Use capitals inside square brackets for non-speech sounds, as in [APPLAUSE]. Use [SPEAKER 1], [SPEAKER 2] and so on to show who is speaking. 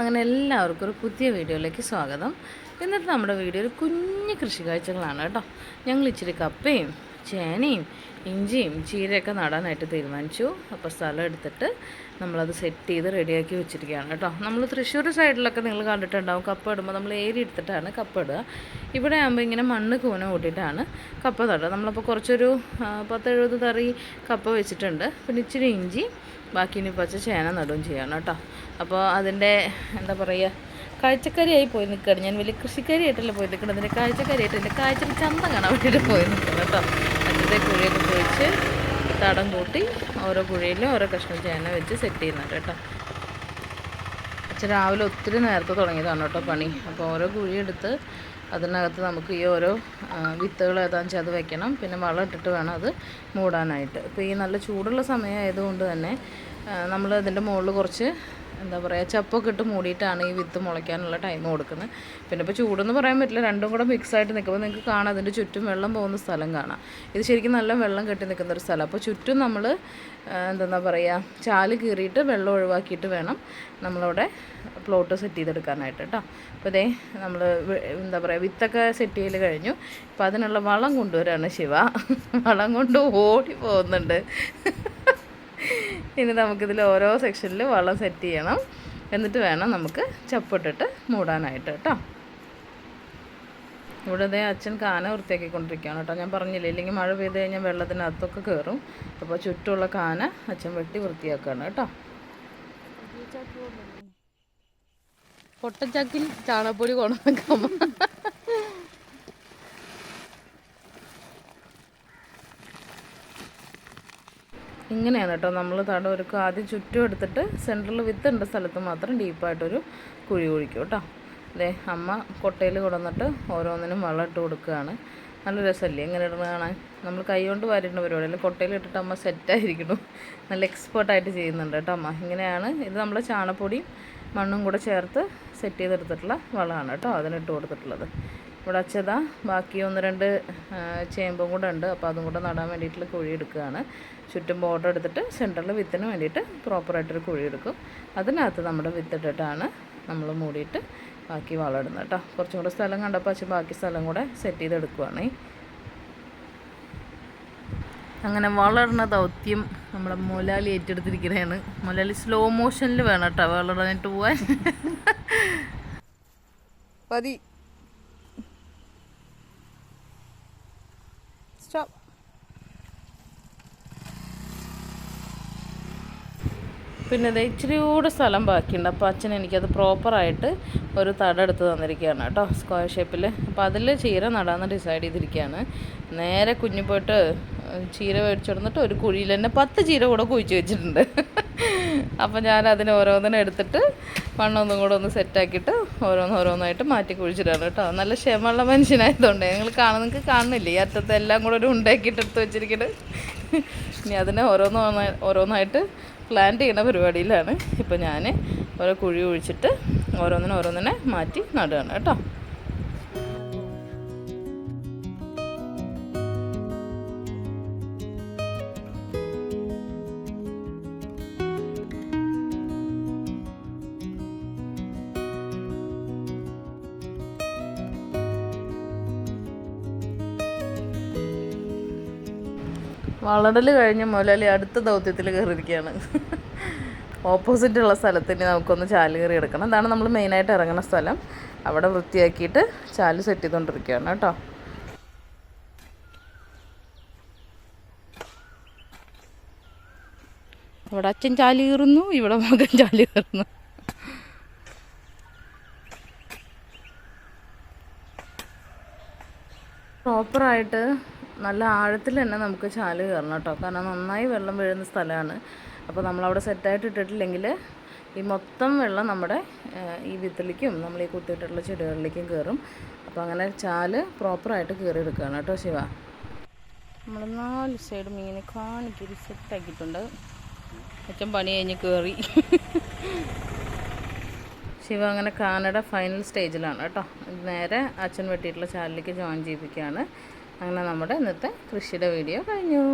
[SPEAKER 1] അങ്ങനെ എല്ലാവർക്കും ഒരു പുതിയ വീഡിയോയിലേക്ക് സ്വാഗതം. ഇന്നത്തെ നമ്മുടെ വീഡിയോ ഒരു കുഞ്ഞു കൃഷി കാഴ്ചകളാണ് കേട്ടോ. ഞങ്ങൾ ഇച്ചിരി കപ്പയും ചേനയും ഇഞ്ചിയും ചീരയൊക്കെ നടാനായിട്ട് തീരുമാനിച്ചു. അപ്പോൾ സ്ഥലം എടുത്തിട്ട് നമ്മളത് സെറ്റ് ചെയ്ത് റെഡിയാക്കി വെച്ചിരിക്കുകയാണ് കേട്ടോ. നമ്മൾ തൃശ്ശൂർ സൈഡിലൊക്കെ നിങ്ങൾ കണ്ടിട്ടുണ്ടാവും. കപ്പ ഇടുമ്പോൾ നമ്മൾ ഏരി എടുത്തിട്ടാണ് കപ്പ ഇടുക. ഇവിടെ ആകുമ്പോൾ ഇങ്ങനെ മണ്ണ് കൂന കൂട്ടിയിട്ടാണ് കപ്പ നടുക. നമ്മളപ്പോൾ കുറച്ചൊരു പത്ത് പത്തെഴുപത് തറി കപ്പ വെച്ചിട്ടുണ്ട്. പിന്നെ ഇച്ചിരി ഇഞ്ചി ബാക്കി ഇനി പച്ച ചേന നടുകയും ചെയ്യണം കേട്ടോ. അപ്പോൾ അതിന്റെ എന്താ പറയുക കാഴ്ചക്കാരിയായി പോയി നിൽക്കുകയാണ്. ഞാൻ വലിയ കൃഷിക്കാരിയായിട്ടല്ല പോയി നിൽക്കുന്നത്. അതിന്റെ കാഴ്ചക്കാരിയായിട്ട് എന്റെ കാഴ്ചക്ക് ചന്തം കാണാൻ വേണ്ടിയിട്ട് പോയി നിൽക്കണം കേട്ടോ. അതിന്റെ കുഴിയൊക്കെ കുഴിച്ച് തടം കൂട്ടി ഓരോ കുഴിയിലും ഓരോ കഷ്ണം ചേന വെച്ച് സെറ്റ് ചെയ്യുന്നുണ്ട് കേട്ടോ. അച്ഛൻ രാവിലെ ഒത്തിരി നേരത്തെ തുടങ്ങിയതാണ് കേട്ടോ പണി. അപ്പോൾ ഓരോ കുഴിയെടുത്ത് അതിനകത്ത് നമുക്ക് ഈ ഓരോ വിത്തുകൾ ഏതാണെന്ന് വെച്ചാൽ അത് വെക്കണം. പിന്നെ വളം ഇട്ടിട്ട് വേണം അത് മൂടാനായിട്ട്. ഇപ്പോൾ ഈ നല്ല ചൂടുള്ള സമയമായതുകൊണ്ട് തന്നെ നമ്മൾ അതിന്റെ മുകളിൽ കുറച്ച് എന്താ പറയുക ചപ്പൊക്കെ ഇട്ട് മൂടിയിട്ടാണ് ഈ വിത്ത് മുളയ്ക്കാനുള്ള ടൈം കൊടുക്കുന്നത്. പിന്നെ ഇപ്പോൾ ചൂടെന്ന് പറയാൻ പറ്റില്ല രണ്ടും കൂടെ മിക്സ് ആയിട്ട് നിൽക്കുമ്പോൾ നിങ്ങൾക്ക് കാണാം അതിന്റെ ചുറ്റും വെള്ളം പോകുന്ന സ്ഥലം കാണാം. ഇത് ശരിക്കും നല്ല വെള്ളം കെട്ടി നിൽക്കുന്ന ഒരു സ്ഥലം. അപ്പോൾ ചുറ്റും നമ്മൾ എന്താ പറയുക ചാൽ കീറിയിട്ട് വെള്ളം ഒഴിവാക്കിയിട്ട് വേണം നമ്മളവിടെ പ്ലോട്ട് സെറ്റ് ചെയ്തെടുക്കാനായിട്ട് കേട്ടോ. അപ്പോൾ ഇതേ നമ്മൾ എന്താ പറയുക വിത്തൊക്കെ സെറ്റ് ചെയ്യൽ കഴിഞ്ഞു. അപ്പോൾ അതിനുള്ള വളം കൊണ്ടുവരാണ് ശിവ. വളം കൊണ്ട് ഓടി പോകുന്നുണ്ട്. ഇനി നമുക്കിതിൽ ഓരോ സെക്ഷനിൽ വളം സെറ്റ് ചെയ്യണം. എന്നിട്ട് വേണം നമുക്ക് ചപ്പിട്ടിട്ട് മൂടാനായിട്ട് കേട്ടോ. ഇവിടെ ദേ അച്ഛൻ കാന വൃത്തിയാക്കിക്കൊണ്ടിരിക്കുകയാണ് കേട്ടോ. ഞാൻ പറഞ്ഞില്ലേ ഇല്ലെങ്കിൽ മഴ പെയ്ത് കഴിഞ്ഞാൽ വെള്ളത്തിനകത്തൊക്കെ കയറും അപ്പോൾ ചുറ്റുമുള്ള കാന അച്ഛൻ വെട്ടി വൃത്തിയാക്കുകയാണ് കേട്ടോ. പൊട്ടച്ചാക്കിൽ ചാണകപ്പൊടി കൊണ്ടുവെക്കാം ഇങ്ങനെയാണ് കേട്ടോ. നമ്മൾ തടം ഒരുക്കുക. ആദ്യം ചുറ്റും എടുത്തിട്ട് സെന്ററിൽ വിത്തുണ്ട സ്ഥലത്ത് മാത്രം ഡീപ്പായിട്ടൊരു കുഴി കുഴിക്കും കേട്ടോ. അതെ അമ്മ കൊട്ടയിൽ കൊടുന്നിട്ട് ഓരോന്നിനും വളം ഇട്ട് കൊടുക്കുകയാണ്. നല്ല രസമല്ലേ എങ്ങനെ ഇടണം കാണാൻ? നമ്മൾ കൈ കൊണ്ട് വാരിടുന്ന പരിപാടിയല്ല കൊട്ടയിൽ ഇട്ടിട്ട് അമ്മ സെറ്റായിരിക്കണം നല്ല എക്സ്പേർട്ടായിട്ട് ചെയ്യുന്നുണ്ട് കേട്ടോ അമ്മ. ഇങ്ങനെയാണ് ഇത് നമ്മൾ ചാണപ്പൊടിയും മണ്ണും കൂടെ ചേർത്ത് സെറ്റ് ചെയ്തെടുത്തിട്ടുള്ള വളമാണ് കേട്ടോ. അതിനിട്ട് കൊടുത്തിട്ടുള്ളത്. ഇവിടെ ബാക്കി ഒന്ന് രണ്ട് ചേമ്പും കൂടെ ഉണ്ട്. അപ്പോൾ അതും കൂടെ നടാൻ വേണ്ടിയിട്ടുള്ള കുഴി എടുക്കുകയാണ്. ചുറ്റും ബോർഡർ എടുത്തിട്ട് സെന്ററിൽ വിത്തിന് വേണ്ടിയിട്ട് പ്രോപ്പറായിട്ടൊരു കുഴി എടുക്കും. അതിനകത്ത് നമ്മുടെ വിത്തിട്ടിട്ടാണ് നമ്മൾ മൂടിയിട്ട് ബാക്കി വളം ഇടുന്നത് കേട്ടോ. കുറച്ചും കൂടെ സ്ഥലം കണ്ടപ്പോൾ അച്ഛൻ ബാക്കി സ്ഥലം കൂടെ സെറ്റ് ചെയ്തെടുക്കുവാണേ അങ്ങനെ വളർന്ന ദൗത്യം നമ്മുടെ മുലാലി ഏറ്റെടുത്തിരിക്കുന്നതാണ് മുലാലി സ്ലോ മോഷനിൽ വേണം കേട്ടോ വളരാനായിട്ട് പോവാൻ.
[SPEAKER 2] മതി. സ്റ്റോപ്പ്
[SPEAKER 1] പിന്നെ ദേ ഇച്ചിരി കൂടെ സ്ഥലം ബാക്കിയുണ്ട്. അപ്പോൾ അച്ഛൻ എനിക്കത് പ്രോപ്പറായിട്ട് ഒരു തട എടുത്ത് തന്നിരിക്കുകയാണ് കേട്ടോ സ്ക്വയർ ഷേപ്പിൽ അപ്പോൾ അതിൽ ചീര നടാമെന്ന് ഡിസൈഡ് ചെയ്തിരിക്കുകയാണ്. നേരെ കുഞ്ഞു പോയിട്ട് ചീര മേടിച്ചിടന്നിട്ട് ഒരു കുഴിയിൽ തന്നെ പത്ത് ചീര കൂടെ കുഴിച്ച് വെച്ചിട്ടുണ്ട്. [LAUGHS] അപ്പോൾ ഞാൻ അതിന് ഓരോന്നിനും എടുത്തിട്ട് മണ്ണൊന്നും കൂടെ ഒന്ന് സെറ്റാക്കിയിട്ട് ഓരോന്ന് ഓരോന്നായിട്ട് മാറ്റി കുഴിച്ചിടാറ് കേട്ടോ. നല്ല ക്ഷമയുള്ള മനുഷ്യനായതുകൊണ്ട്. നിങ്ങൾ കാണുന്ന നിങ്ങൾക്ക് കാണുന്നില്ലേ? ഈ അറ്റത്തെ എല്ലാം കൂടെ ഒരു ഉണ്ടാക്കിയിട്ട് എടുത്ത് വെച്ചിരിക്കുന്നത് ഇനി അതിനെ ഓരോന്ന് ഓരോന്നാ- ഓരോന്നായിട്ട് പ്ലാന്റ് ചെയ്യുന്ന പരിപാടിയിലാണ്. ഇപ്പോൾ ഞാൻ ഓരോ കുഴി ഒഴിച്ചിട്ട് ഓരോന്നിനെ ഓരോന്നിനെ മാറ്റി നടുകയാണ് കേട്ടോ. വളടൽ കഴിഞ്ഞ മുതലാളി അടുത്ത ദൗത്യത്തിൽ കയറിയിരിക്കുകയാണ് ഓപ്പോസിറ്റ് ഉള്ള സ്ഥലത്തിന് നമുക്കൊന്ന് ചാൽ കയറി എടുക്കണം അതാണ് നമ്മൾ മെയിനായിട്ട് ഇറങ്ങുന്ന സ്ഥലം. അവിടെ വൃത്തിയാക്കിയിട്ട് ചാൽ സെറ്റ് ചെയ്തുകൊണ്ടിരിക്കുകയാണ് കേട്ടോ. ഇവിടെ അച്ഛൻ ചാൽ കയറുന്നു ഇവിടെ മകൻ ചാൽ കയറുന്നു പ്രോപ്പറായിട്ട് നല്ല ആഴത്തിൽ തന്നെ നമുക്ക് ചാൽ കയറണം കേട്ടോ. കാരണം നന്നായി വെള്ളം വീഴുന്ന സ്ഥലമാണ്. അപ്പോൾ നമ്മളവിടെ സെറ്റായിട്ട് ഇട്ടിട്ടില്ലെങ്കിൽ ഈ മൊത്തം വെള്ളം നമ്മുടെ ഈ വിത്തിലേക്കും നമ്മൾ ഈ കുത്തിയിട്ടുള്ള ചെടികളിലേക്കും കയറും. അപ്പോൾ അങ്ങനെ ചാൽ പ്രോപ്പറായിട്ട് കയറി എടുക്കുകയാണ് കേട്ടോ ശിവ. നമ്മൾ നാല് സൈഡ് മീനെ കാണിക്കൊരു സെറ്റാക്കിയിട്ടുണ്ട് അച്ഛൻ പണി കഴിഞ്ഞ് കയറി. ശിവ അങ്ങനെ കാനഡ ഫൈനൽ സ്റ്റേജിലാണ് കേട്ടോ. നേരെ അച്ഛൻ വെട്ടിയിട്ടുള്ള ചാലിലേക്ക് ജോയിൻ ചെയ്യിപ്പിക്കുകയാണ്. അങ്ങനെ നമ്മുടെ ഇന്നത്തെ കൃഷിയുടെ വീഡിയോ കഴിഞ്ഞു.